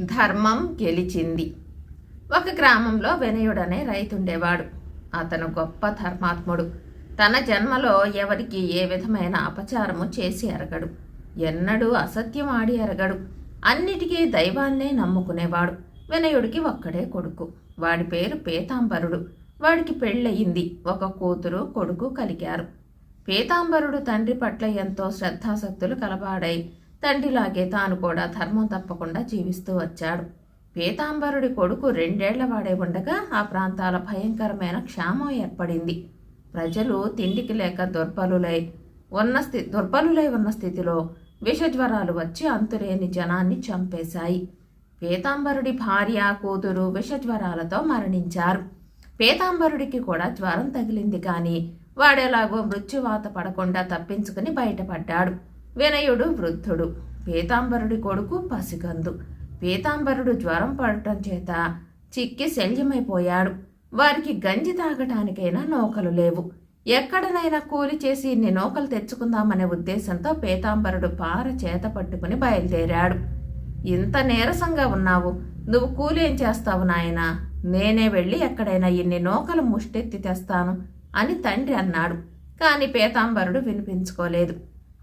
ధర్మం గెలిచింది. ఒక గ్రామంలో వినయుడనే రైతుండేవాడు. అతను గొప్ప ధర్మాత్ముడు. తన జన్మలో ఎవరికి ఏ విధమైన అపచారము చేసి ఎరగడు. ఎన్నడూ అసత్యం ఆడి ఎరగడు. అన్నిటికీ దైవాన్నే నమ్ముకునేవాడు. వినయుడికి ఒక్కడే కొడుకు. వాడి పేరు పీతాంబరుడు. వాడికి పెళ్ళయింది. ఒక కూతురు కొడుకు కలిగారు. పీతాంబరుడు తండ్రి పట్ల ఎంతో శ్రద్ధాసక్తులు కలవాడై తండ్రిలాగే తాను కూడా ధర్మం తప్పకుండా జీవిస్తూ వచ్చాడు. పీతాంబరుడి కొడుకు రెండేళ్ళ వాడే ఉండగా ఆ ప్రాంతాల భయంకరమైన క్షామం ఏర్పడింది. ప్రజలు తిండికి లేక దుర్బలులై ఉన్న స్థి దుర్బలులై ఉన్న స్థితిలో విషజ్వరాలు వచ్చి అంతులేని జనాన్ని చంపేశాయి. పీతాంబరుడి భార్య కూతురు విషజ్వరాలతో మరణించారు. పీతాంబరుడికి కూడా జ్వరం తగిలింది కానీ వాడెలాగో మృత్యువాత పడకుండా తప్పించుకుని బయటపడ్డాడు. వినయుడు వృద్ధుడు. పీతాంబరుడి కొడుకు పసిగందు పీతాంబరుడు జ్వరం పడటం చేత చిక్కి శల్యమైపోయాడు. వారికి గంజి తాగటానికైనా నౌకలు లేవు. ఎక్కడనైనా కూలి చేసి ఇన్ని నౌకలు తెచ్చుకుందామనే ఉద్దేశంతో పీతాంబరుడు పార చేత పట్టుకుని బయలుదేరాడు. ఇంత నీరసంగా ఉన్నావు. నువ్వు కూలి ఏం చేస్తావు నాయనా? నేనే వెళ్ళి ఎక్కడైనా ఇన్ని నౌకలు ముష్టెత్తి తెస్తాను అని తండ్రి అన్నాడు. కాని పీతాంబరుడు వినిపించుకోలేదు.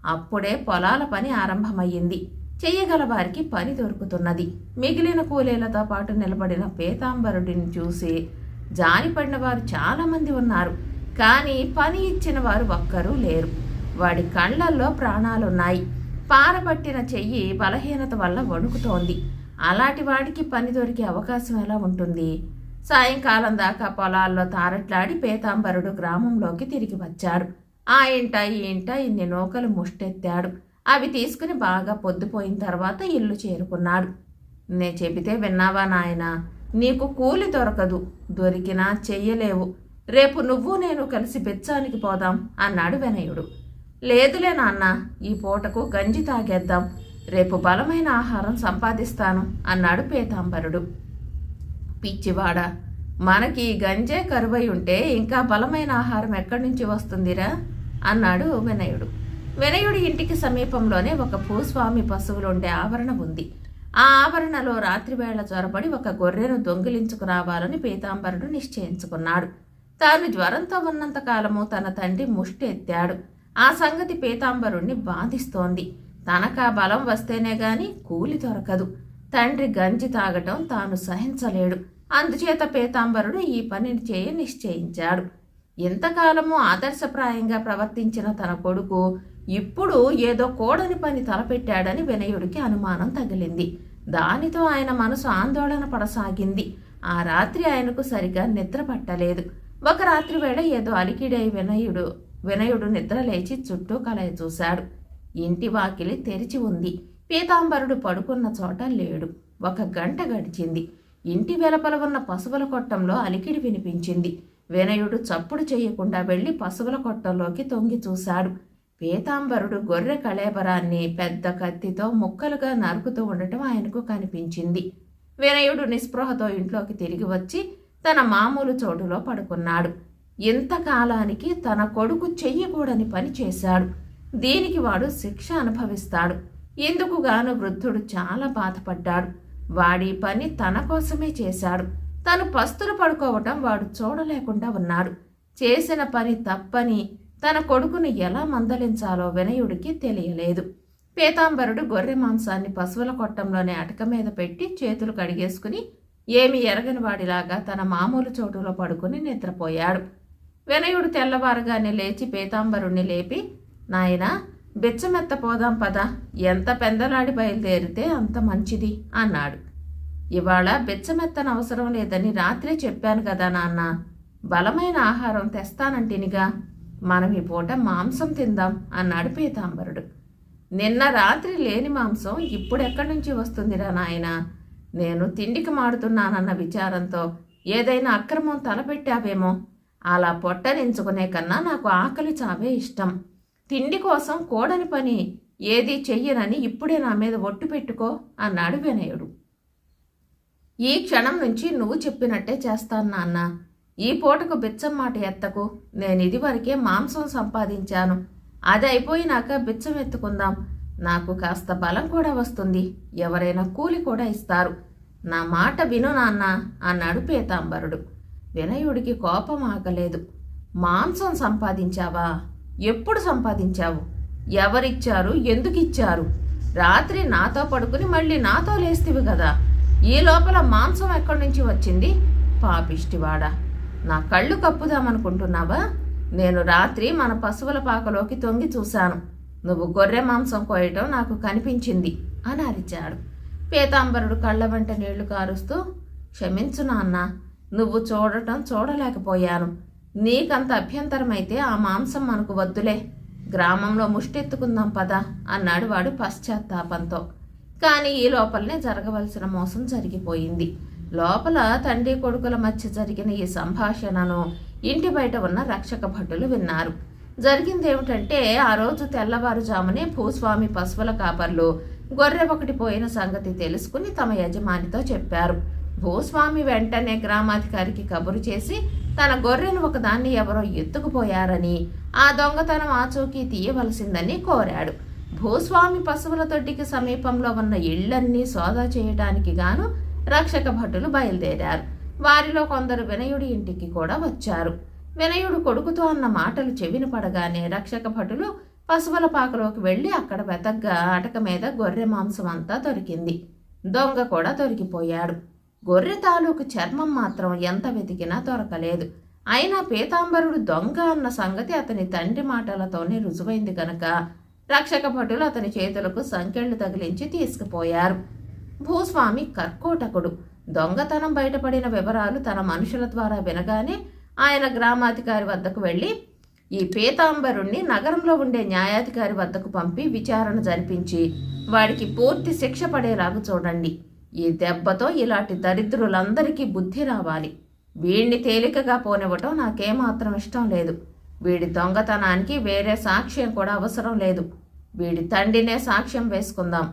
అప్పుడే పొలాల పని ఆరంభమయ్యింది. చెయ్యగల వారికి పని దొరుకుతున్నది. మిగిలిన కూలీలతో పాటు నిలబడిన పీతాంబరుడిని చూసి జారిపడిన వారు చాలామంది ఉన్నారు. కానీ పని ఇచ్చిన వారు ఒక్కరూ లేరు. వాడి కళ్ళల్లో ప్రాణాలున్నాయి. పారబట్టిన చెయ్యి బలహీనత వల్ల వణుకుతోంది. అలాంటి వాడికి పని దొరికే అవకాశం ఎలా ఉంటుంది? సాయంకాలం దాకా పొలాల్లో తారట్లాడి పీతాంబరుడు గ్రామంలోకి తిరిగి వచ్చాడు. ఆ ఇంట ఈ ఇంట ఇన్ని నూకలు ముష్టెత్తాడు. అవి తీసుకుని బాగా పొద్దుపోయిన తర్వాత ఇల్లు చేరుకున్నాడు. నే చెబితే విన్నావా నాయనా నీకు కూలి దొరకదు దొరికినా చెయ్యలేవు. రేపు నువ్వు నేను కలిసి బెచ్చానికి పోదాం అన్నాడు వినయుడు. లేదులే నాన్న ఈ పూటకు గంజి తాగేద్దాం. రేపు బలమైన ఆహారం సంపాదిస్తాను అన్నాడు పీతాంబరుడు. పిచ్చివాడ మనకి గంజే కరువై ఉంటే ఇంకా బలమైన ఆహారం ఎక్కడి నుంచి వస్తుందిరా? అన్నాడు వినయుడు. వినయుడి ఇంటికి సమీపంలోనే ఒక భూస్వామి పశువులుండే ఆవరణ ఉంది. ఆ ఆవరణలో రాత్రివేళ చొరబడి ఒక గొర్రెను దొంగిలించుకురావాలని పీతాంబరుడు నిశ్చయించుకున్నాడు. తాను జ్వరంతో ఉన్నంత కాలము తన తండ్రి ముష్టి ఎత్తాడు. ఆ సంగతి పీతాంబరుణ్ణి బాధిస్తోంది. తనకా బలం వస్తేనే గాని కూలి దొరకదు. తండ్రి గంజి తాగటం తాను సహించలేడు. అందుచేత పీతాంబరుడు ఈ పనిని చేయ నిశ్చయించాడు. ఇంతకాలము ఆదర్శప్రాయంగా ప్రవర్తించిన తన కొడుకు ఇప్పుడు ఏదో కోడని పని తలపెట్టాడని వినయుడికి అనుమానం తగిలింది. దానితో ఆయన మనసు ఆందోళన పడసాగింది. ఆ రాత్రి ఆయనకు సరిగా నిద్ర పట్టలేదు. ఒక రాత్రి వేళ ఏదో అలికిడై వినయుడు వినయుడు నిద్ర లేచి చుట్టూ కలయ చూశాడు. ఇంటి వాకిలి తెరిచి ఉంది. పీతాంబరుడు పడుకున్న చోట లేడు. ఒక గంట గడిచింది. ఇంటి వెలపల ఉన్న పశువుల కొట్టంలో అలికిడి వినిపించింది. వినయుడు చప్పుడు చేయకుండా వెళ్ళి పశువుల కొట్టంలోకి తొంగి చూశాడు. పీతాంబరుడు గొర్రె కళేబరాన్ని పెద్ద కత్తితో ముక్కలుగా నరుకుతూ ఉండటం ఆయనకు కనిపించింది. వినయుడు నిస్పృహతో ఇంట్లోకి తిరిగి వచ్చి తన మామూలు చోటులో పడుకున్నాడు. ఇంతకాలానికి తన కొడుకు చెయ్యకూడని పని చేశాడు. దీనికి వాడు శిక్ష అనుభవిస్తాడు. ఇందుకుగాను వృద్ధుడు చాలా బాధపడ్డాడు. వాడి పని తన కోసమే చేశాడు. తను పస్తులు పడుకోవటం వాడు చూడలేకుండా ఉన్నాడు. చేసిన పని తప్పని తన కొడుకుని ఎలా మందలించాలో వినయుడికి తెలియలేదు. పీతాంబరుడు గొర్రె మాంసాన్ని పశువుల కొట్టంలోనే అటక మీద పెట్టి చేతులు కడిగేసుకుని ఏమి ఎరగని వాడిలాగా తన మామూలు చోటులో పడుకుని నిద్రపోయాడు. వినయుడు తెల్లవారుగానే లేచి పీతాంబరుణ్ణి లేపి నాయనా బిచ్చమెత్త పోదాం. పద ఎంత పెందలాడి బయలుదేరితే అంత మంచిది అన్నాడు. ఇవాళ బిచ్చమెత్తన అవసరం లేదని రాత్రే చెప్పాను కదా నాన్న. బలమైన ఆహారం తెస్తానంటినిగా. మనం ఈ పూట మాంసం తిందాం అన్నాడు పీతాంబరుడు. నిన్న రాత్రి లేని మాంసం ఇప్పుడెక్కడి నుంచి వస్తుందిరా నాయన? నేను తిండికి మాడుతున్నానన్న విచారంతో ఏదైనా అక్రమం తలపెట్టావేమో? అలా పొట్టనించుకునే కన్నా నాకు ఆకలి చావే ఇష్టం. తిండి కోసం కూడని పని ఏది చెయ్యనని ఇప్పుడే నా మీద ఒట్టు పెట్టుకో అన్నాడు వినయుడు. ఈ క్షణం నుంచి నువ్వు చెప్పినట్టే చేస్తాను నాన్న. ఈ పూటకు బిచ్చం మాట ఎత్తకు. నేను ఇదివరకే మాంసం సంపాదించాను. అది అయిపోయినాక బిచ్చం ఎత్తుకుందాం. నాకు కాస్త బలం కూడా వస్తుంది. ఎవరైనా కూలి కూడా ఇస్తారు. నా మాట విను నాన్న అన్నాడు పీతాంబరుడు. వినయుడికి కోపం ఆగలేదు. మాంసం సంపాదించావా? ఎప్పుడు సంపాదించావు? ఎవరిచ్చారు? ఎందుకు ఇచ్చారు రాత్రి నాతో పడుకుని మళ్ళీ నాతో లేస్తివి కదా. ఈ లోపల మాంసం ఎక్కడి నుంచి వచ్చింది? పాపిష్టివాడా. నా కళ్ళు కప్పుదామనుకుంటున్నావా? నేను రాత్రి మన పశువుల పాకలోకి తొంగి చూశాను. నువ్వు గొర్రె మాంసం కోయటం నాకు కనిపించింది అని అరిచాడు. పీతాంబరుడు కళ్ళ వెంట నీళ్ళు కారుస్తూ క్షమించు నాన్న నువ్వు చూడటం చూడలేకపోయాను. నీకంత అభ్యంతరమైతే ఆ మాంసం మనకు వద్దులే. గ్రామంలో ముష్టెత్తుకుందాం పద అన్నాడు వాడు పశ్చాత్తాపంతో. కానీ ఈ లోపలనే జరగవలసిన మోసం జరిగిపోయింది. లోపల తండ్రి కొడుకుల మధ్య జరిగిన ఈ సంభాషణను ఇంటి బయట ఉన్న రక్షక భటులు విన్నారు. జరిగింది ఏమిటంటే ఆ రోజు తెల్లవారుజామునే భూస్వామి పశువుల కాపర్లు గొర్రె ఒకటి పోయిన సంగతి తెలుసుకుని తమ యజమానితో చెప్పారు. భూస్వామి వెంటనే గ్రామాధికారికి కబురు చేసి తన గొర్రెను ఒకదాన్ని ఎవరో ఎత్తుకుపోయారని ఆ దొంగతనం ఆచూకీ తీయవలసిందని కోరాడు. భూస్వామి పశువుల తొట్టికి సమీపంలో ఉన్న ఇళ్ళన్నీ సోదా చేయటానికి గాను రక్షక భటులు బయలుదేరారు. వారిలో కొందరు వినయుడి ఇంటికి కూడా వచ్చారు. వినయుడు కొడుకుతో అన్న మాటలు చెవిన పడగానే రక్షక భటులు పశువుల పాకలోకి వెళ్ళి అక్కడ వెతగ్గా అటక మీద గొర్రె మాంసం అంతా దొరికింది. దొంగ కూడా దొరికిపోయాడు. గొర్రె తాలూకు చర్మం మాత్రం ఎంత వెతికినా దొరకలేదు. అయినా పీతాంబరుడు దొంగ అన్న సంగతి అతని తండ్రి మాటలతోనే రుజువైంది కనుక రక్షక భటులు అతని చేతులకు సంకెళ్ళు తగిలించి తీసుకుపోయారు. భూస్వామి కర్కోటకుడు. దొంగతనం బయటపడిన వివరాలు తన మనుషుల ద్వారా వినగానే ఆయన గ్రామాధికారి వద్దకు వెళ్ళి ఈ పీతాంబరుణ్ణి నగరంలో ఉండే న్యాయాధికారి వద్దకు పంపి విచారణ జరిపించి వాడికి పూర్తి శిక్ష పడేలాగా చూడండి. ఈ దెబ్బతో ఇలాంటి దరిద్రులందరికీ బుద్ధి రావాలి. వీణ్ణి తేలికగా పోనివ్వటం నాకేమాత్రం ఇష్టం లేదు. వీడి దొంగతనానికి వేరే సాక్ష్యం కూడా అవసరం లేదు. వీడి తండ్రినే సాక్ష్యం వేసుకుందాం.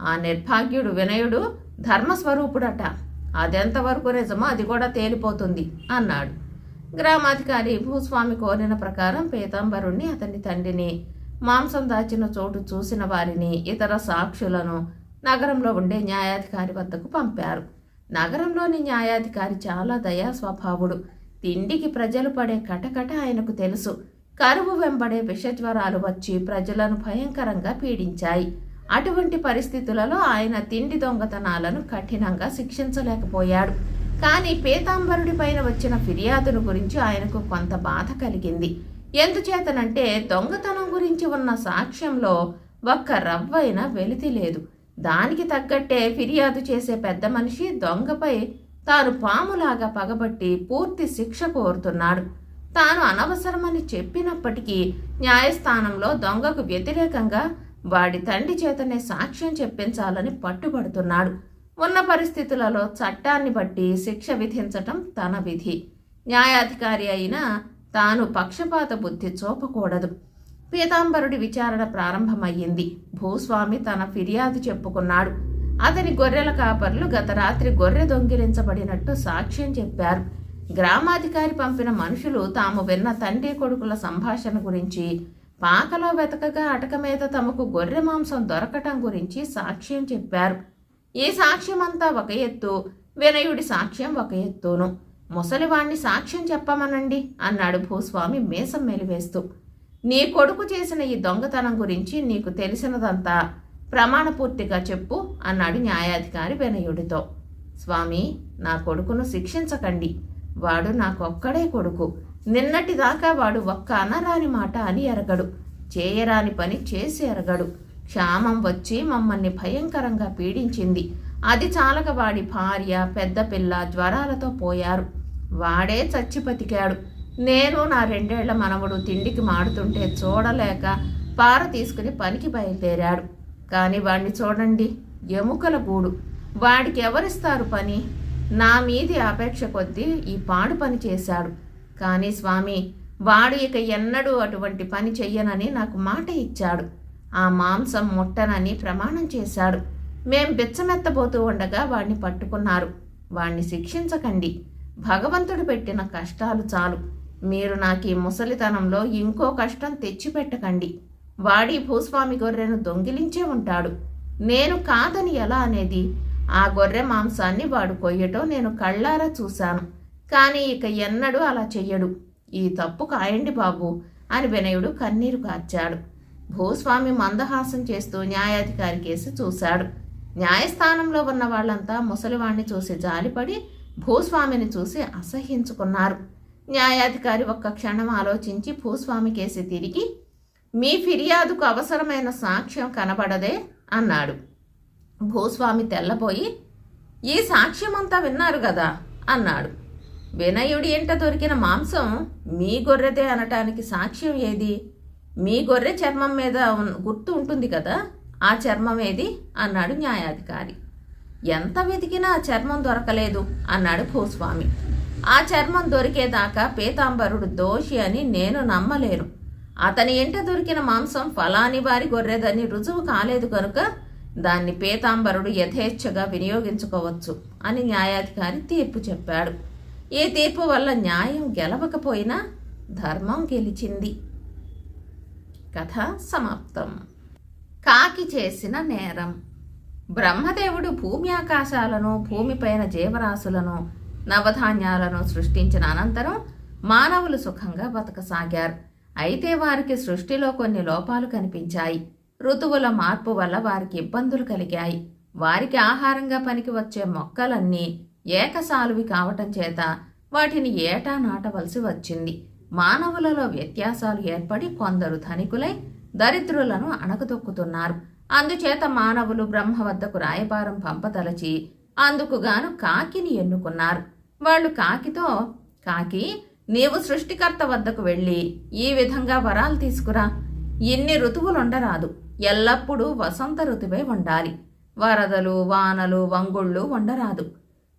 ఆ నిర్భాగ్యుడు వినయుడు ధర్మస్వరూపుడట. అదెంతవరకు నిజమో అది కూడా తేలిపోతుంది అన్నాడు. గ్రామాధికారి భూస్వామి కోరిన ప్రకారం పీతాంబరుణ్ణి అతని తండ్రిని మాంసం దాచిన చోటు చూసిన వారిని ఇతర సాక్షులను నగరంలో ఉండే న్యాయాధికారి వద్దకు పంపారు. నగరంలోని న్యాయాధికారి చాలా దయా స్వభావుడు తిండికి ప్రజలు పడే కటకట ఆయనకు తెలుసు. కరువు వెంబడే విషజ్వరాలు వచ్చి ప్రజలను భయంకరంగా పీడించాయి. అటువంటి పరిస్థితులలో ఆయన తిండి దొంగతనాలను కఠినంగా శిక్షించలేకపోయాడు. కానీ పీతాంబరుడి పైన వచ్చిన ఫిర్యాదును గురించి ఆయనకు కొంత బాధ కలిగింది. ఎందుచేతనంటే దొంగతనం గురించి ఉన్న సాక్ష్యంలో ఒక్క రవ్వైనా వెలితి లేదు. దానికి తగ్గట్టే ఫిర్యాదు చేసే పెద్ద మనిషి దొంగపై తాను పాములాగా పగబట్టి పూర్తి శిక్ష కోరుతున్నాడు. తాను అనవసరమని చెప్పినప్పటికీ న్యాయస్థానంలో దొంగకు వ్యతిరేకంగా వాడి తండ్రి చేతనే సాక్ష్యం చెప్పించాలని పట్టుబడుతున్నాడు. ఉన్న పరిస్థితులలో చట్టాన్ని బట్టి శిక్ష విధించటం తన విధి. న్యాయాధికారి అయినా తాను పక్షపాత బుద్ధి చూపకూడదు. పీతాంబరుడి విచారణ ప్రారంభమయ్యింది. భూస్వామి తన ఫిర్యాదు చెప్పుకున్నాడు. అతని గొర్రెల కాపర్లు గత రాత్రి గొర్రె దొంగిలించబడినట్టు సాక్ష్యం చెప్పారు. గ్రామాధికారి పంపిన మనుషులు తాము విన్న తండ్రి కొడుకుల సంభాషణ గురించి పాకలో వెతకగా అటక మీద తమకు గొర్రె మాంసం దొరకటం గురించి సాక్ష్యం చెప్పారు. ఈ సాక్ష్యమంతా ఒక ఎత్తు వినయుడి సాక్ష్యం ఒక ఎత్తును. ముసలివాణ్ణి సాక్ష్యం చెప్పమనండి అన్నాడు భూస్వామి మేసం మెలివేస్తూ. నీ కొడుకు చేసిన ఈ దొంగతనం గురించి నీకు తెలిసినదంతా ప్రమాణపూర్తిగా చెప్పు అన్నాడు న్యాయాధికారి వినయుడితో. స్వామి నా కొడుకును శిక్షించకండి. వాడు నాకొక్కడే కొడుకు. నిన్నటిదాకా వాడు ఒక్క అనరాని మాట అని ఎరగడు. చేయరాని పని చేసి ఎరగడు. క్షామం వచ్చి మమ్మల్ని భయంకరంగా పీడించింది. అది చాలక వాడి భార్య పెద్ద పిల్ల జ్వరాలతో పోయారు. వాడే చచ్చి బతికాడు నేను నా రెండేళ్ళ మనవడు తిండికి మాడుతుంటే చూడలేక పార తీసుకుని పనికి బయలుదేరాడు. కానీ వాణ్ణి చూడండి ఎముకల గూడు. వాడికి ఎవరిస్తారు పని? నా మీది అపేక్ష కొద్దీ ఈ పాడు పని చేశాడు. కానీ స్వామి వాడు ఇక ఎన్నడూ అటువంటి పని చెయ్యనని నాకు మాట ఇచ్చాడు. ఆ మాంసం ముట్టనని ప్రమాణం చేశాడు. మేం బిచ్చమెత్తబోతూ ఉండగా వాణ్ణి పట్టుకున్నారు. వాణ్ణి శిక్షించకండి. భగవంతుడు పెట్టిన కష్టాలు చాలు. మీరు నాకు ఈ ముసలితనంలో ఇంకో కష్టం తెచ్చిపెట్టకండి. వాడి భూస్వామి గొర్రెను దొంగిలించే ఉంటాడు. నేను కాదని ఎలా అనేది ఆ గొర్రె మాంసాన్ని వాడు కొయ్యటం నేను కళ్ళారా చూశాను. కానీ ఇక ఎన్నడూ అలా చెయ్యడు. ఈ తప్పు కాయండి బాబు అని వినయుడు కన్నీరు కార్చాడు. భూస్వామి మందహాసం చేస్తూ న్యాయాధికారి కేసు చూశాడు. న్యాయస్థానంలో ఉన్న వాళ్ళంతా ముసలివాణ్ణి చూసి జాలిపడి భూస్వామిని చూసి అసహ్యించుకున్నారు. న్యాయాధికారి ఒక్క క్షణం ఆలోచించి భూస్వామి కేసి తిరిగి మీ ఫిర్యాదుకు అవసరమైన సాక్ష్యం కనబడదే అన్నాడు. భూస్వామి తెల్లబోయి ఈ సాక్ష్యమంతా విన్నారు కదా అన్నాడు. వినయుడి ఇంట దొరికిన మాంసం మీ గొర్రెదే అనటానికి సాక్ష్యం ఏది? మీ గొర్రె చర్మం మీద గుర్తు ఉంటుంది కదా ఆ చర్మం ఏది? అన్నాడు న్యాయాధికారి. ఎంత వెతికినా ఆ చర్మం దొరకలేదు అన్నాడు భూస్వామి. ఆ చర్మం దొరికేదాకా పీతాంబరుడు దోషి అని నేను నమ్మలేను. అతని ఇంట దొరికిన మాంసం ఫలాని వారి గొర్రెదని రుజువు కాలేదు కనుక దాన్ని పీతాంబరుడు యథేచ్ఛగా వినియోగించుకోవచ్చు అని న్యాయాధికారి తీర్పు చెప్పాడు. ఈ తీర్పు వల్ల న్యాయం గెలవకపోయినా ధర్మం గెలిచింది. కథ సమాప్తం. కాకి చేసిన నేరం. బ్రహ్మదేవుడు భూమి ఆకాశాలను భూమిపైన జీవరాశులను నవధాన్యాలను సృష్టించిన అనంతరం మానవులు సుఖంగా బతకసాగారు. అయితే వారికి సృష్టిలో కొన్ని లోపాలు కనిపించాయి. ఋతువుల మార్పు వల్ల వారికి ఇబ్బందులు కలిగాయి. వారికి ఆహారంగా పనికి వచ్చే మొక్కలన్నీ ఏకసాలువి కావటం చేత వాటిని ఏటా నాటవలసి వచ్చింది. మానవులలో వ్యత్యాసాలు ఏర్పడి కొందరు ధనికులై దరిద్రులను అణగదొక్కుతున్నారు. అందుచేత మానవులు బ్రహ్మ వద్దకు రాయబారం పంపదలచి అందుకుగాను కాకిని ఎన్నుకున్నారు. వాళ్ళు కాకితో కాకి నీవు సృష్టికర్త వద్దకు వెళ్ళి ఈ విధంగా వరాలు తీసుకురా. ఇన్ని ఋతువులుండరాదు. ఎల్లప్పుడూ వసంత ఋతువే ఉండాలి వరదలు వానలు వంగుళ్ళు ఉండరాదు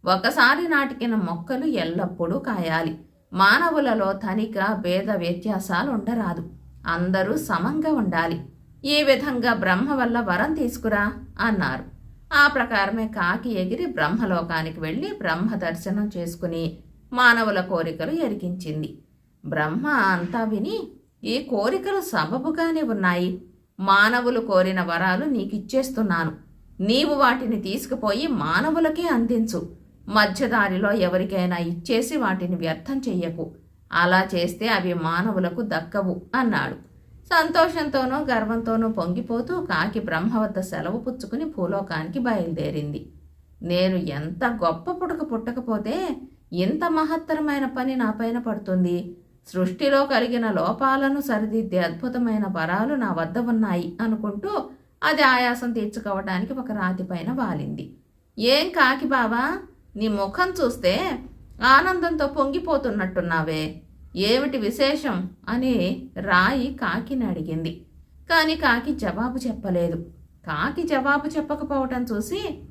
ఒకసారి నాటికిన మొక్కలు ఎల్లప్పుడూ కాయాలి. మానవులలో తనిక భేద వ్యత్యాసాలు ఉండరాదు. అందరూ సమంగా ఉండాలి. ఈ విధంగా బ్రహ్మ వల్ల వరం తీసుకురా అన్నారు. ఆ ప్రకారమే కాకి ఎగిరి బ్రహ్మలోకానికి వెళ్ళి బ్రహ్మ దర్శనం చేసుకుని మానవుల కోరికలు ఎరిగించింది. బ్రహ్మ అంతా విని ఈ కోరికలు సబబుగానే ఉన్నాయి. మానవులు కోరిన వరాలు నీకిచ్చేస్తున్నాను. నీవు వాటిని తీసుకుపోయి మానవులకే అందించు. మధ్యదారిలో ఎవరికైనా ఇచ్చేసి వాటిని వ్యర్థం చెయ్యకు. అలా చేస్తే అవి మానవులకు దక్కవు అన్నాడు. సంతోషంతోనూ గర్వంతోనూ పొంగిపోతూ కాకి బ్రహ్మ వద్ద సెలవు పుచ్చుకుని భూలోకానికి బయలుదేరింది. నేను ఎంత గొప్ప పుడక పుట్టకపోతే ఇంత మహత్తరమైన పని నా పైన పడుతుంది. సృష్టిలో కలిగిన లోపాలను సరిదిద్దే అద్భుతమైన వరాలు నా వద్ద ఉన్నాయి అనుకుంటూ అది ఆయాసం తీర్చుకోవటానికి ఒక రాతి పైన వాలింది. ఏం కాకి బావా నీ ముఖం చూస్తే ఆనందంతో పొంగిపోతున్నట్టున్నావే. ఏమిటి విశేషం? అని రాయి కాకిని అడిగింది. కానీ కాకి జవాబు చెప్పలేదు. కాకి జవాబు చెప్పకపోవటం చూసి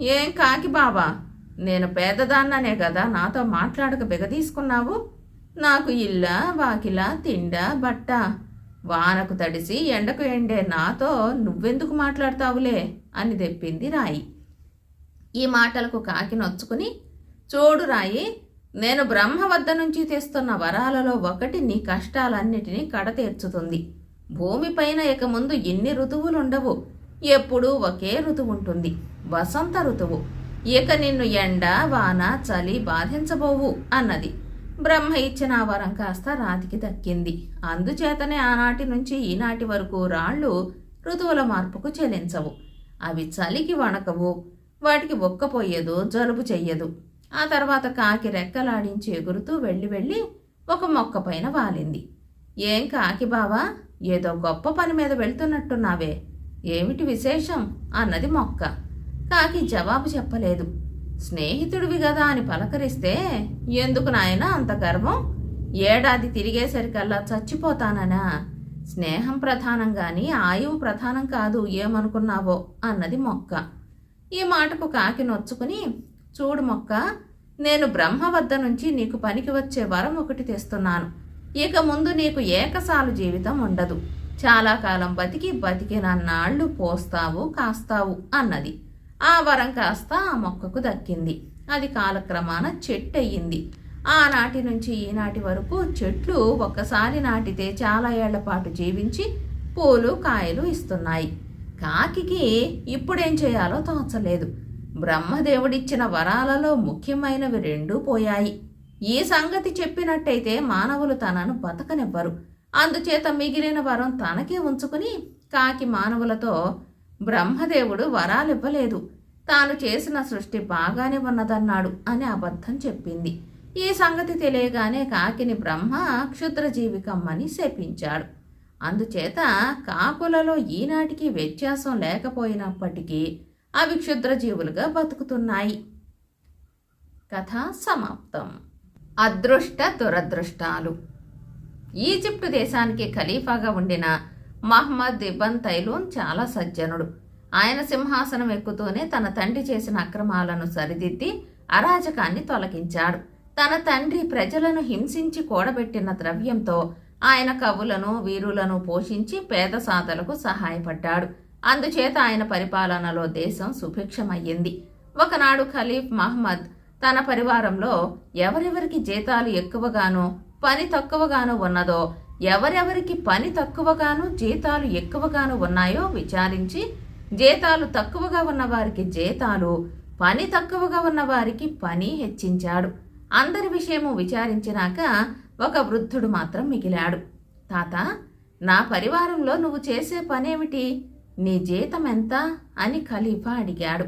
ఏం కాకి బాబా నేను పేదదాన్ననే కదా నాతో మాట్లాడక బిగదీసుకున్నావు నాకు ఇల్ల వాకిల తిండ బట్ట వానకు తడిసి ఎండకు ఎండే నాతో నువ్వెందుకు మాట్లాడతావులే? అని తెప్పింది రాయి. ఈ మాటలకు కాకి నొచ్చుకుని చూడు రాయి నేను బ్రహ్మ వద్ద నుంచి తెస్తున్న వరాలలో ఒకటి నీ కష్టాలన్నిటినీ కడతీర్చుతుంది. భూమిపైన ఇక ముందు ఎన్ని ఋతువులుండవు. ఎప్పుడూ ఒకే ఋతువు ఉంటుంది వసంత ఋతువు. ఇక నిన్ను ఎండ వాన చలి బాధించబోవు అన్నది. బ్రహ్మ ఇచ్చిన వరం కాస్త రాతికి దక్కింది. అందుచేతనే ఆనాటి నుంచి ఈనాటి వరకు రాళ్ళు ఋతువుల మార్పుకు చెలించవు అవి చలికి వణకవు. వాటికి ఒక్కపోయేదు జలుబు చెయ్యదు. ఆ తర్వాత కాకి రెక్కలాడించి ఎగురుతూ వెళ్ళి వెళ్ళి ఒక మొక్క పైన వాలింది. ఏం కాకి బావా ఏదో గొప్ప పని మీద వెళ్తున్నట్టున్నావే. ఏమిటి విశేషం? అన్నది మొక్క. కాకి జవాబు చెప్పలేదు. స్నేహితుడివి కదా అని పలకరిస్తే ఎందుకు నాయన అంత గర్వం? ఏడాది తిరిగేసరికల్లా చచ్చిపోతాననా? స్నేహం ప్రధానం గాని ఆయువు ప్రధానం కాదు ఏమనుకున్నావో అన్నది మొక్క. ఈ మాటకు కాకి నొచ్చుకుని చూడు మొక్క నేను బ్రహ్మ వద్ద నుంచి నీకు పనికి వచ్చే వరం ఒకటి తెస్తున్నాను. ఇక ముందు నీకు ఏకసాలు జీవితం ఉండదు. చాలా కాలం బతికి బతికినన్నాళ్ళు పోస్తావు కాస్తావు అన్నది. ఆ వరం కాస్త ఆ మొక్కకు దక్కింది. అది కాలక్రమాన చెట్టు అయ్యింది ఆనాటి నుంచి ఈనాటి వరకు చెట్లు ఒక్కసారి నాటితే చాలా ఏళ్ళ పాటు జీవించి పూలు కాయలు ఇస్తున్నాయి. కాకి ఇప్పుడేం చేయాలో తోచలేదు. బ్రహ్మదేవుడిచ్చిన వరాలలో ముఖ్యమైనవి రెండూ పోయాయి. ఈ సంగతి చెప్పినట్టయితే మానవులు తనను బతకనివ్వరు. అందుచేత మిగిలిన వరం తనకే ఉంచుకుని కాకి మానవులతో బ్రహ్మదేవుడు వరాలివ్వలేదు. తాను చేసిన సృష్టి బాగానే ఉన్నదన్నాడు అని అబద్ధం చెప్పింది. ఈ సంగతి తెలియగానే కాకిని బ్రహ్మ క్షుద్రజీవికమ్మని శపించాడు. అందుచేత కాకులలో ఈనాటికి వ్యత్యాసం లేకపోయినప్పటికీ అవి క్షుద్రజీవులుగా బతుకుతున్నాయి. కథ సమాప్తం. అదృష్ట దురదృష్టాలు. ఈజిప్టు దేశానికి ఖలీఫాగా ఉండిన మహమ్మద్ ఇబన్ తైలూన్ చాలా సజ్జనుడు. ఆయన సింహాసనం ఎక్కుతూనే తన తండ్రి చేసిన అక్రమాలను సరిదిద్ది అరాజకాన్ని తొలగించాడు. తన తండ్రి ప్రజలను హింసించి కూడబెట్టిన ద్రవ్యంతో ఆయన కవులను వీరులను పోషించి పేద సాధలకు సహాయపడ్డాడు. అందుచేత ఆయన పరిపాలనలో దేశం సుభిక్షమయ్యింది. ఒకనాడు ఖలీఫ్ మహమ్మద్ తన పరివారంలో ఎవరెవరికి జీతాలు ఎక్కువగానో పని తక్కువగాను ఉన్నదో ఎవరెవరికి పని తక్కువగాను జీతాలు ఎక్కువగాను ఉన్నాయో విచారించి జీతాలు తక్కువగా ఉన్నవారికి జీతాలు పని తక్కువగా ఉన్నవారికి పని హెచ్చించాడు. అందరి విషయము విచారించినాక ఒక వృద్ధుడు మాత్రం మిగిలాడు. తాత నా పరివారంలో నువ్వు చేసే పనేమిటి? నీ జీతం ఎంత అని ఖలీఫా అడిగాడు.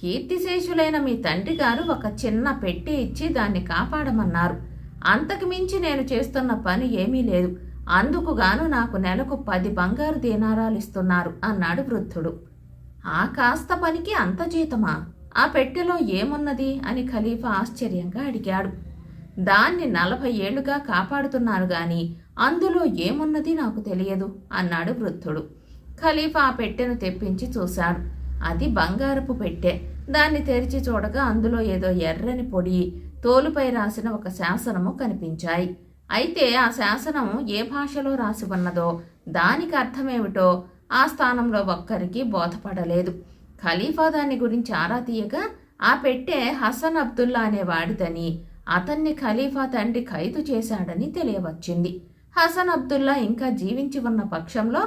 కీర్తిశేషులైన మీ తండ్రి గారు ఒక చిన్న పెట్టి ఇచ్చి దాన్ని కాపాడమన్నారు. అంతకుమించి నేను చేస్తున్న పని ఏమీ లేదు. అందుకుగాను నాకు నెలకు పది బంగారు దీనారాలు ఇస్తున్నారు అన్నాడు వృద్ధుడు. ఆ కాస్త పనికి అంత జీతమా? ఆ పెట్టెలో ఏమున్నది? అని ఖలీఫా ఆశ్చర్యంగా అడిగాడు. దాన్ని నలభై ఏళ్ళుగా కాపాడుతున్నారు గాని అందులో ఏమున్నది నాకు తెలియదు అన్నాడు వృద్ధుడు. ఖలీఫా ఆ పెట్టెను తెప్పించి చూశాడు. అది బంగారపు పెట్టె. దాన్ని తెరిచి చూడగా అందులో ఏదో ఎర్రని పొడి తోలుపై రాసిన ఒక శాసనము కనిపించాయి. అయితే ఆ శాసనం ఏ భాషలో రాసి ఉన్నదో దానికి అర్థమేమిటో ఆ స్థానంలో ఒక్కరికి బోధపడలేదు. ఖలీఫా దాని గురించి ఆరా తీయగా ఆ పెట్టె హసన్ అబ్దుల్లా అనే వాడిదని అతన్ని ఖలీఫా తండ్రి ఖైదు చేశాడని తెలియవచ్చింది. హసన్ అబ్దుల్లా ఇంకా జీవించి ఉన్న పక్షంలో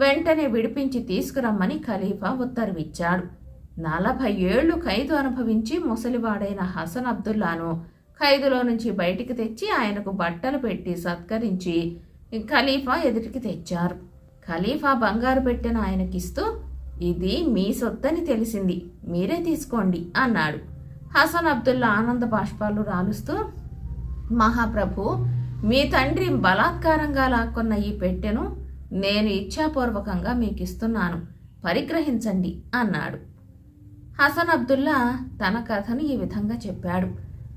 వెంటనే విడిపించి తీసుకురమ్మని ఖలీఫా ఉత్తర్విచ్చాడు. నలభై ఏళ్ళు ఖైదు అనుభవించి ముసలివాడైన హసన్ అబ్దుల్లాను ఖైదులో నుంచి బయటికి తెచ్చి ఆయనకు బట్టలు పెట్టి సత్కరించి ఖలీఫా ఎదుటికి తెచ్చారు. ఖలీఫా బంగారు పెట్టిన ఆయనకిస్తూ ఇది మీ సొత్తని తెలిసింది మీరే తీసుకోండి అన్నాడు. హసన్ అబ్దుల్లా ఆనంద బాష్పాలు రాలుస్తూ మహాప్రభు మీ తండ్రి బలాత్కారంగా లాక్కున్న ఈ పెట్టెను నేను ఇచ్ఛాపూర్వకంగా మీకు ఇస్తున్నాను పరిగ్రహించండి అన్నాడు. హసన్ అబ్దుల్లా తన కథను ఈ విధంగా చెప్పాడు.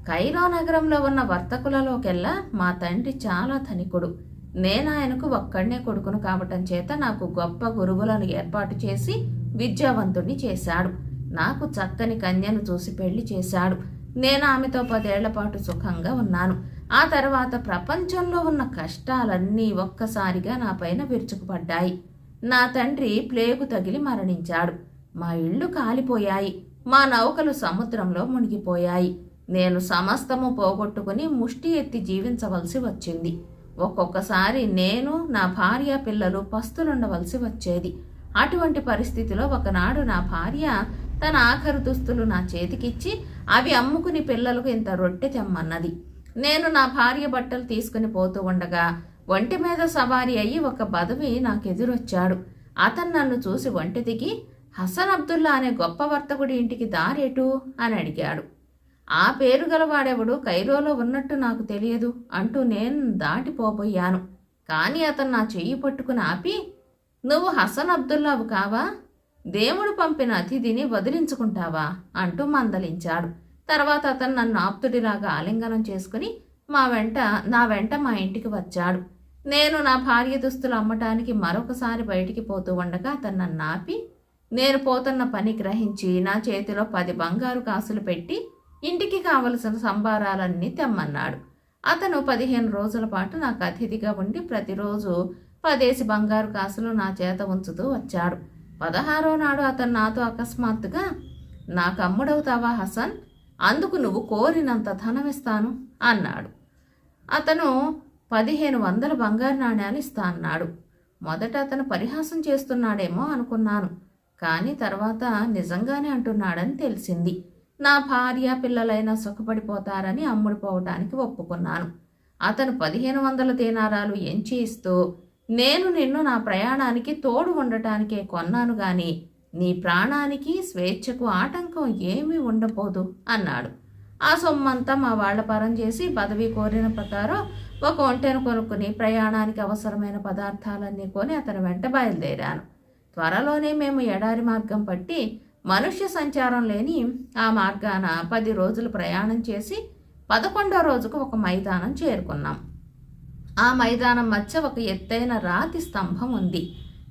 కైరో నగరంలో ఉన్న వర్తకులలోకెల్లా మా తండ్రి చాలా ధనికుడు. నేను ఆయనకు ఒక్కడనే కొడుకును కావటం చేత నాకు గొప్ప గురువులను ఏర్పాటు చేసి విద్యావంతుణ్ణి చేశాడు. నాకు చక్కని కన్యను చూసి పెళ్ళి చేశాడు. నేను ఆమెతో పదేళ్ళ పాటు సుఖంగా ఉన్నాను. ఆ తర్వాత ప్రపంచంలో ఉన్న కష్టాలన్నీ ఒక్కసారిగా నా పైన విరుచుకుపడ్డాయి. నా తండ్రి ప్లేగు తగిలి మరణించాడు. మా ఇళ్ళు కాలిపోయాయి. మా నౌకలు సముద్రంలో మునిగిపోయాయి. నేను సమస్తము పోగొట్టుకుని ముష్టి ఎత్తి జీవించవలసి వచ్చింది. ఒక్కొక్కసారి నేను నా భార్య పిల్లలు పస్తులుండవలసి వచ్చేది. అటువంటి పరిస్థితిలో ఒకనాడు నా భార్య తన ఆఖరు దుస్తులు నా చేతికిచ్చి అవి అమ్ముకుని పిల్లలకు ఇంత రొట్టె తెమ్మన్నది. నేను నా భార్య బట్టలు తీసుకుని పోతూ ఉండగా ఒంటి మీద సవారీ అయ్యి ఒక బదవి నాకెదురొచ్చాడు అతను నన్ను చూసి ఒంటి దిగి హసన్ అబ్దుల్లా అనే గొప్ప వర్తకుడి ఇంటికి దారేటు? అని అడిగాడు. ఆ పేరు గలవాడెవడు? కైరోలో ఉన్నట్టు నాకు తెలియదు అంటూ నేను దాటిపోబోయాను. కానీ అతను నా చెయ్యి పట్టుకుని ఆపి నువ్వు హసన్ అబ్దుల్లావు కావా? దేవుడు పంపిన అతిథిని వదిలించుకుంటావా? అంటూ మందలించాడు. తర్వాత అతను నన్ను ఆప్తుడిలాగా ఆలింగనం చేసుకుని మా వెంట నా వెంట మా ఇంటికి వచ్చాడు. నేను నా భార్య దుస్తులు అమ్మటానికి మరొకసారి బయటికి పోతూ ఉండగా అతను నన్ను ఆపి నేను పోతున్న పని గ్రహించి నా చేతిలో పది బంగారు కాసులు పెట్టి ఇంటికి కావలసిన సంబారాలన్నీ తెమ్మన్నాడు. అతను పదిహేను రోజుల పాటు నాకు అతిథిగా ఉండి ప్రతిరోజు పదేసి బంగారు కాసులు నా చేత ఉంచుతూ వచ్చాడు. పదహారో నాడు అతను నాతో అకస్మాత్తుగా నాకు కమ్ముడవుతావా హసన్? అందుకు నువ్వు కోరినంత ధనమిస్తాను అన్నాడు. అతను పదిహేను వందల బంగారు నాణ్యాలు ఇస్తా అన్నాడు. మొదట అతను పరిహాసం చేస్తున్నాడేమో అనుకున్నాను కానీ తర్వాత నిజంగానే అంటున్నాడని తెలిసింది. నా భార్య పిల్లలైనా సుఖపడిపోతారని అమ్ముడుపోవటానికి ఒప్పుకున్నాను. అతను పదిహేను వందల తీనారాలు ఎంచి ఇస్తూ నేను నిన్ను నా ప్రయాణానికి తోడు ఉండటానికే కొన్నాను గాని నీ ప్రాణానికి స్వేచ్ఛకు ఆటంకం ఏమీ ఉండబోదు అన్నాడు. ఆ సొమ్మంతా మా వాళ్ళ పరం చేసి పదవి కోరిన ప్రకారం ఒక ఒంటెను కొనుక్కుని ప్రయాణానికి అవసరమైన పదార్థాలన్నీ కొని అతని వెంట బయలుదేరాను. త్వరలోనే మేము ఎడారి మార్గం పట్టి మనుష్య సంచారం లేని ఆ మార్గాన పది రోజులు ప్రయాణం చేసి పదకొండో రోజుకు ఒక మైదానం చేరుకున్నాం. ఆ మైదానం మధ్య ఒక ఎత్తైన రాతి స్తంభం ఉంది.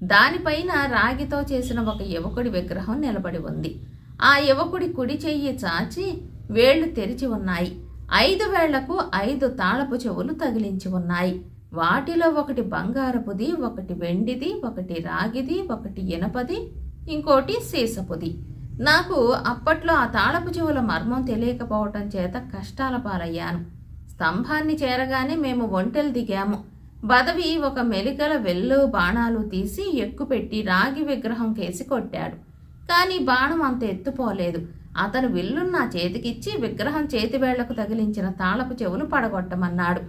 దానిపైన రాగితో చేసిన ఒక యువకుడి విగ్రహం నిలబడి ఉంది. ఆ యువకుడి కుడి చెయ్యి చాచి వేళ్ళు తెరిచి ఉన్నాయి. ఐదు వేళ్ళకు ఐదు తాళపు చెవులు తగిలించి ఉన్నాయి. వాటిలో ఒకటి బంగారపుది ఒకటి వెండిది ఒకటి రాగిది ఒకటి ఇనపది ఇంకోటి సీసపుది. నాకు అప్పట్లో ఆ తాళపు చెవుల మర్మం తెలియకపోవటం చేత కష్టాల పాలయ్యాను. స్తంభాన్ని చేరగానే మేము ఒంటెలు దిగాము. బదవి ఒక మెలికల వెల్లు బాణాలు తీసి ఎక్కుపెట్టి రాగి విగ్రహం కేసి కొట్టాడు. కానీ బాణం అంత ఎత్తుపోలేదు. అతను విల్లును నా చేతికిచ్చి విగ్రహం చేతివేళ్ళకు తగిలించిన తాళపు చెవును పడగొట్టమన్నాడు.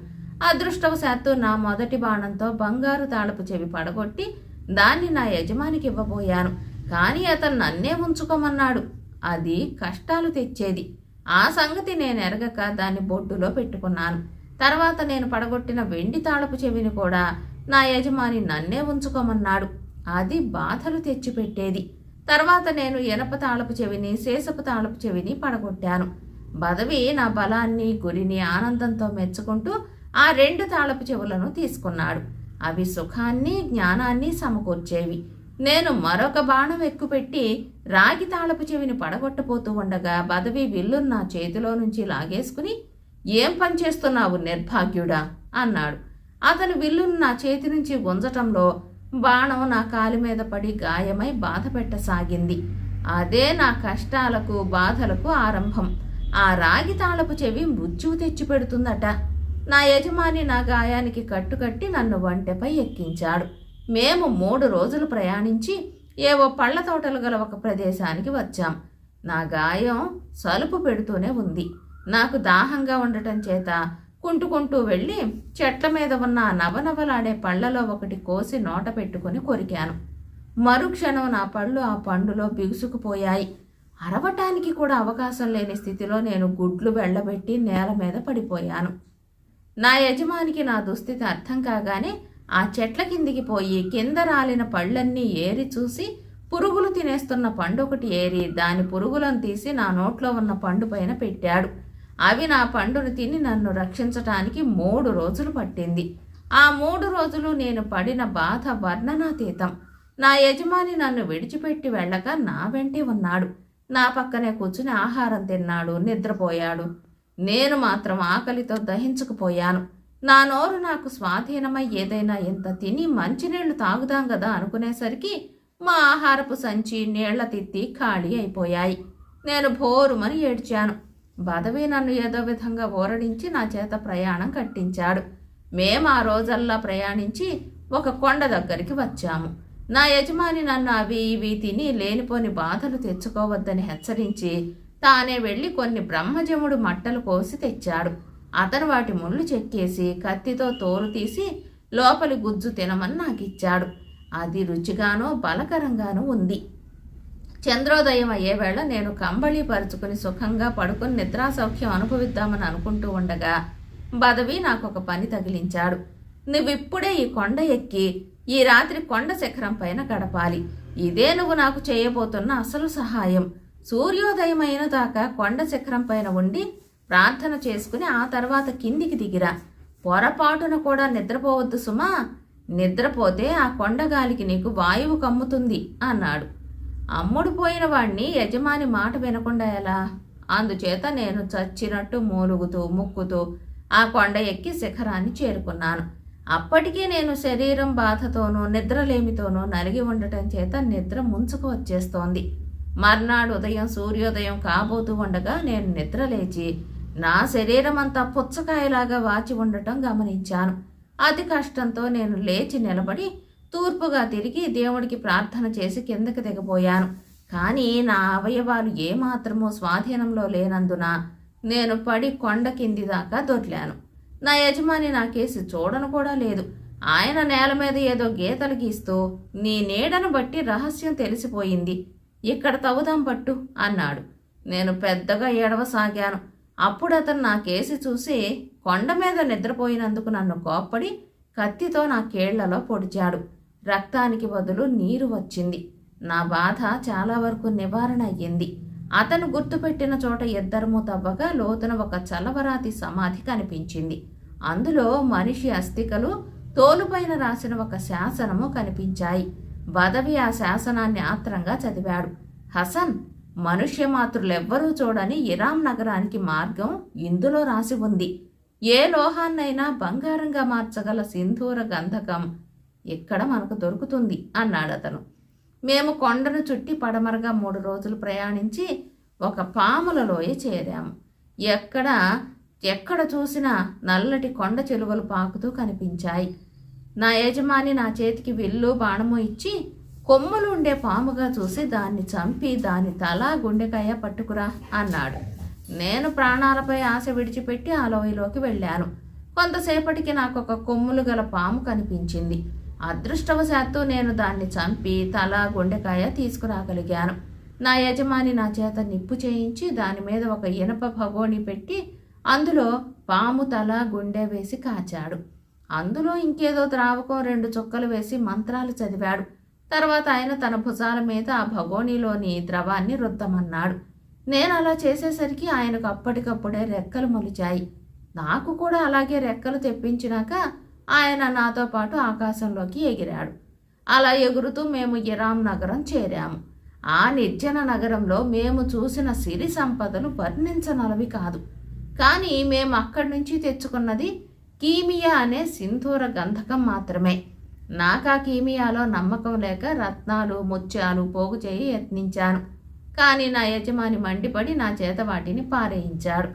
అదృష్టవశాత్తు నా మొదటి బాణంతో బంగారు తాళపు చెవి పడగొట్టి దాన్ని నా యజమానికి ఇవ్వబోయాను. కానీ అతను నన్నే ఉంచుకోమన్నాడు. అది కష్టాలు తెచ్చేది. ఆ సంగతి నేను ఎరగక దాన్ని బొడ్డులో పెట్టుకున్నాను. తర్వాత నేను పడగొట్టిన వెండి తాళపు చెవిని కూడా నా యజమాని నన్నే ఉంచుకోమన్నాడు. అది బాధలు తెచ్చిపెట్టేది. తర్వాత నేను ఎనప తాళపు చెవిని శేషపు తాళపు చెవిని పడగొట్టాను. బదవి నా బలాన్ని గురిని ఆనందంతో మెచ్చుకుంటూ ఆ రెండు తాళపు చెవులను తీసుకున్నాడు. అవి సుఖాన్ని జ్ఞానాన్ని సమకూర్చేవి. నేను మరొక బాణం ఎక్కుపెట్టి రాగి తాళపు చెవిని పడగొట్టపోతూ ఉండగా బదవి విల్లును నా చేతిలో నుంచి లాగేసుకుని ఏం పని చేస్తున్నావు నిర్భాగ్యుడా? అన్నాడు. అతను విల్లును నా చేతి నుంచి గుంజటంలో బాణం నా కాలి మీద పడి గాయమై బాధ పెట్టసాగింది అదే నా కష్టాలకు బాధలకు ఆరంభం. ఆ రాగి తాళపు చెవి మృత్యువు తెచ్చిపెడుతుందట. నా యజమాని నా గాయానికి కట్టుకట్టి నన్ను వంటపై ఎక్కించాడు. మేము మూడు రోజులు ప్రయాణించి ఏవో పళ్ళ తోటలు గల ఒక ప్రదేశానికి వచ్చాం. నా గాయం సలుపు పెడుతూనే ఉంది. నాకు దాహంగా ఉండటం చేత కుంటుకుంటూ వెళ్ళి చెట్ల మీద ఉన్న నవనవలాడే పళ్ళలో ఒకటి కోసి నోట పెట్టుకుని కొరికాను. మరుక్షణం నా పళ్ళు ఆ పండులో బిగుసుకుపోయాయి. అరవటానికి కూడా అవకాశం లేని స్థితిలో నేను గుడ్లు వెళ్ళబెట్టి నేల మీద పడిపోయాను. నా యజమానికి నా దుస్థితి అర్థం కాగానే ఆ చెట్ల కిందికి పోయి కింద రాలిన పళ్ళన్నీ ఏరి చూసి పురుగులు తినేస్తున్న పండు ఒకటి ఏరి దాని పురుగులను తీసి నా నోట్లో ఉన్న పండు పైన పెట్టాడు. అవి నా పండును తిని నన్ను రక్షించటానికి మూడు రోజులు పట్టింది. ఆ మూడు రోజులు నేను పడిన బాధ వర్ణనాతీతం. నా యజమాని నన్ను విడిచిపెట్టి వెళ్ళగా నా వెంటే ఉన్నాడు. నా పక్కనే కూర్చుని ఆహారం తిన్నాడు నిద్రపోయాడు. నేను మాత్రం ఆకలితో దహించుకుపోయాను. నా నోరు నాకు స్వాధీనమై ఏదైనా ఇంత తిని మంచినీళ్ళు తాగుదాం కదా అనుకునేసరికి మా ఆహారపు సంచి నీళ్ళ తిత్తి ఖాళీ అయిపోయాయి. నేను భోరుమని ఏడ్చాను. బదవి నన్ను ఏదో విధంగా ఊరడించి నా చేత ప్రయాణం కట్టించాడు. మేము ఆ రోజల్లా ప్రయాణించి ఒక కొండ దగ్గరికి వచ్చాము. నా యజమాని నన్ను అవి ఇవి తిని లేనిపోని బాధలు తెచ్చుకోవద్దని హెచ్చరించి తానే వెళ్ళి కొన్ని బ్రహ్మజముడు మట్టలు కోసి తెచ్చాడు. అతను వాటి ముళ్ళు చెక్కేసి కత్తితో తోలు తీసి లోపలి గుజ్జు తినమని నాకు ఇచ్చాడు అది రుచిగానో బలకరంగానూ ఉంది. చంద్రోదయం అయ్యే వేళ నేను కంబళి పరుచుకుని సుఖంగా పడుకుని నిద్రా సౌఖ్యం అనుభవిద్దామని అనుకుంటూ ఉండగా బదవి నాకు ఒక పని తగిలించాడు. నువ్విప్పుడే ఈ కొండ ఎక్కి ఈ రాత్రి కొండ శిఖరం పైన గడపాలి. ఇదే నువ్వు నాకు చేయబోతున్న అసలు సహాయం. సూర్యోదయం అయిన దాకా కొండ శిఖరం పైన ఉండి ప్రార్థన చేసుకుని ఆ తర్వాత కిందికి దిగిరా. పొరపాటున కూడా నిద్రపోవద్దు సుమా. నిద్రపోతే ఆ కొండగాలికి నీకు వాయువు కమ్ముతుంది అన్నాడు. అమ్ముడు పోయిన వాణ్ణి యజమాని మాట వినకుండా ఎలా? అందుచేత నేను చచ్చినట్టు మూలుగుతూ ముక్కుతూ ఆ కొండ ఎక్కి శిఖరాన్ని చేరుకున్నాను. అప్పటికే నేను శరీరం బాధతోనూ నిద్రలేమితోనూ నలిగి ఉండటం చేత నిద్ర ముంచుకు వచ్చేస్తోంది. మర్నాడు ఉదయం సూర్యోదయం కాబోతూ ఉండగా నేను నిద్ర లేచి నా శరీరం అంతా పుచ్చకాయలాగా వాచి ఉండటం గమనించాను. అతి కష్టంతో నేను లేచి నిలబడి తూర్పుగా తిరిగి దేవుడికి ప్రార్థన చేసి కిందకి దిగబోయాను కానీ నా అవయవాలు ఏమాత్రమూ స్వాధీనంలో లేనందున నేను పడి కొండ కింది దాకా దొర్లాను. నా యజమాని నా కేసు చూడను కూడా లేదు. ఆయన నేల మీద ఏదో గీతలు గీస్తూ నీ నీడను బట్టి రహస్యం తెలిసిపోయింది. ఇక్కడ తవ్వుదాం పట్టు అన్నాడు. నేను పెద్దగా ఏడవసాగాను. అప్పుడు అతను నా కేసి చూసి కొండ మీద నిద్రపోయినందుకు నన్ను కోప్పడి కత్తితో నా కేళ్ళలో పొడిచాడు. రక్తానికి బదులు నీరు వచ్చింది. నా బాధ చాలా వరకు నివారణ అయ్యింది. అతను గుర్తుపెట్టిన చోట ఇద్దరము తవ్వగా లోతున ఒక చలవరాతి సమాధి కనిపించింది. అందులో మనిషి అస్థికలు తోలుపైన రాసిన ఒక శాసనము కనిపించాయి. బదవి ఆ శాసనాన్ని ఆత్రంగా చదివాడు. హసన్ మనుష్య మాతృలెవ్వరూ చూడని ఇరాం నగరానికి మార్గం ఇందులో రాసి ఉంది. ఏ లోహాన్నైనా బంగారంగా మార్చగల సింధూర గంధకం ఇక్కడ మనకు దొరుకుతుంది అన్నాడు అతను. మేము కొండను చుట్టి పడమరగా మూడు రోజులు ప్రయాణించి ఒక పాముల లోయ చేరాము. ఎక్కడ ఎక్కడ చూసినా నల్లటి కొండ చెలువలు పాకుతూ కనిపించాయి. నా యజమాని నా చేతికి విల్లు బాణము ఇచ్చి కొమ్ములు ఉండే పాముగా చూసి దాన్ని చంపి దాని తల గుండెకాయ పట్టుకురా అన్నాడు. నేను ప్రాణాలపై ఆశ విడిచిపెట్టి ఆ లోయలోకి వెళ్ళాను. కొంతసేపటికి నాకు ఒక కొమ్ములు గల పాము కనిపించింది. అదృష్టవశాత్తు నేను దాన్ని చంపి తల గుండెకాయ తీసుకురాగలిగాను. నా యజమాని నా చేత నిప్పు చేయించి దాని మీద ఒక ఇనప భగోని పెట్టి అందులో పాము తల గుండె వేసి కాచాడు. అందులో ఇంకేదో ద్రావకం రెండు చుక్కలు వేసి మంత్రాలు చదివాడు. తర్వాత ఆయన తన భుజాల మీద ఆ భగోణిలోని ద్రవాన్ని రుద్దమన్నాడు. నేను అలా చేసేసరికి ఆయనకు అప్పటికప్పుడే రెక్కలు మొలిచాయి. నాకు కూడా అలాగే రెక్కలు తెప్పించినాక ఆయన నాతో పాటు ఆకాశంలోకి ఎగిరాడు. అలా ఎగురుతూ మేము ఇరామ్ నగరం చేరాము. ఆ నిర్జన నగరంలో మేము చూసిన సిరి సంపదలు వర్ణించనలవి కాదు. కానీ మేము అక్కడి నుంచి తెచ్చుకున్నది కీమియా అనే సింధూర గంధకం మాత్రమే. నాకు ఆ కీమియాలో నమ్మకం లేక రత్నాలు ముత్యాలు పోగు చేయి యత్నించాను. కానీ నా యజమాని మండిపడి నా చేత వాటిని పారేయించాడు.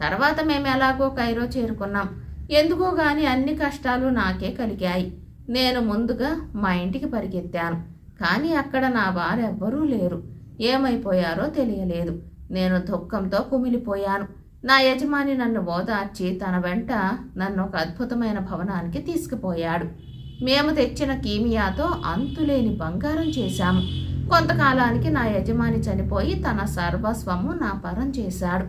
తర్వాత మేము ఎలాగో కైరో చేరుకున్నాం. ఎందుకో గాని అన్ని కష్టాలు నాకే కలిగాయి. నేను ముందుగా మా ఇంటికి పరిగెత్తాను. కానీ అక్కడ నా వారెవ్వరూ లేరు. ఏమైపోయారో తెలియలేదు. నేను దుఃఖంతో కుమిలిపోయాను. నా యజమాని నన్ను ఓదార్చి తన వెంట నన్ను ఒక అద్భుతమైన భవనానికి తీసుకుపోయాడు. మేము తెచ్చిన కీమియాతో అంతులేని బంగారం చేశాము. కొంతకాలానికి నా యజమాని చనిపోయి తన సర్వస్వము నా పరం చేశాడు.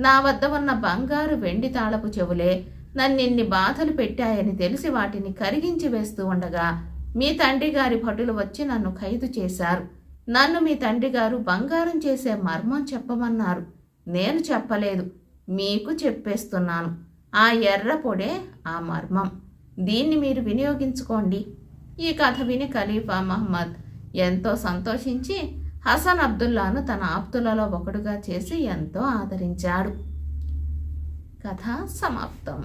నా వద్ద ఉన్న బంగారు వెండి తాళపు చెవులే నన్నిన్ని బాధలు పెట్టాయని తెలిసి వాటిని కరిగించి వేస్తూ ఉండగా మీ తండ్రి గారి భటులు వచ్చి నన్ను ఖైదు చేశారు. నన్ను మీ తండ్రి గారు బంగారం చేసే మర్మం చెప్పమన్నారు. నేను చెప్పలేదు. మీకు చెప్పేస్తున్నాను. ఆ ఎర్ర పొడే ఆ మర్మం. దీన్ని మీరు వినియోగించుకోండి. ఈ కథ విని ఖలీఫా మహమ్మద్ ఎంతో సంతోషించి హసన్ అబ్దుల్లాను తన ఆప్తులలో ఒకడుగా చేసి ఎంతో ఆదరించాడు. కథ సమాప్తం.